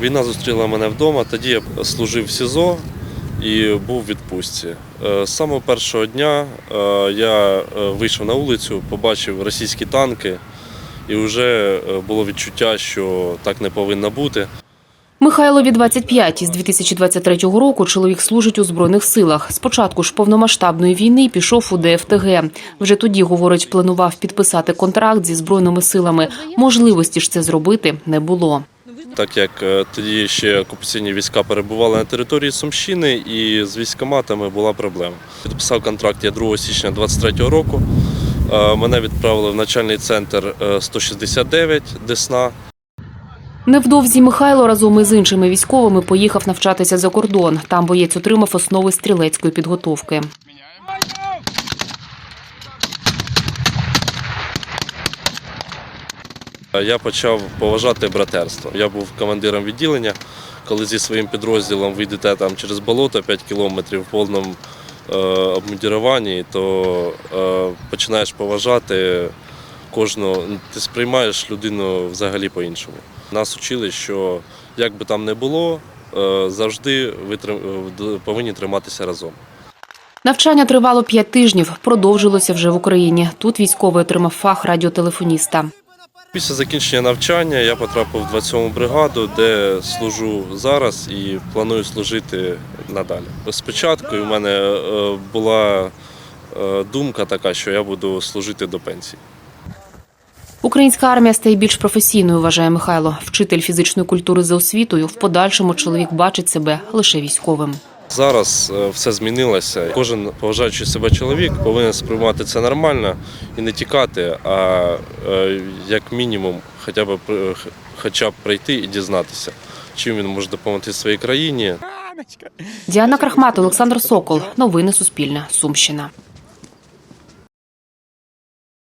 Війна зустріла мене вдома. Тоді я служив в СІЗО і був в відпустці. Е, З самого першого дня е, я е, вийшов на вулицю, побачив російські танки, і вже було відчуття, що так не повинно бути. Михайлові 25. З 2023 року чоловік служить у Збройних силах. Спочатку ж повномасштабної війни пішов у ДФТГ. Вже тоді, говорить, планував підписати контракт зі Збройними силами. Можливості ж це зробити не було. Так як е, тоді ще окупаційні війська перебували на території Сумщини, і з військоматами була проблема. Підписав контракт я 2 січня 2023 року. Е, Мене відправили в начальний центр е, 169 Десна. Невдовзі Михайло разом із іншими військовими поїхав навчатися за кордон. Там боєць отримав основи стрілецької підготовки. Я почав поважати братерство. Я був командиром відділення. Коли зі своїм підрозділом ви йдете там через болото 5 кілометрів в повному е, обмундіруванні, то е, починаєш поважати кожного. Ти сприймаєш людину взагалі по-іншому. Нас учили, що як би там не було, е, завжди ви трим- е, повинні триматися разом. Навчання тривало п'ять тижнів, продовжилося вже в Україні. Тут військовий отримав фах радіотелефоніста. Після закінчення навчання я потрапив в 27-му бригаду, де служу зараз і планую служити надалі. Спочатку в мене е, була е, думка така, що я буду служити до пенсії. Українська армія стає більш професійною, вважає Михайло. Вчитель фізичної культури за освітою. В подальшому чоловік бачить себе лише військовим. Зараз е, все змінилося. Кожен поважаючий себе чоловік повинен сприймати це нормально і не тікати, а е, як мінімум, хоча б при- хоча б прийти і дізнатися, чим він може допомогти своїй країні. Діана Крахмат, Олександр Сокол. Новини Суспільне. Сумщина.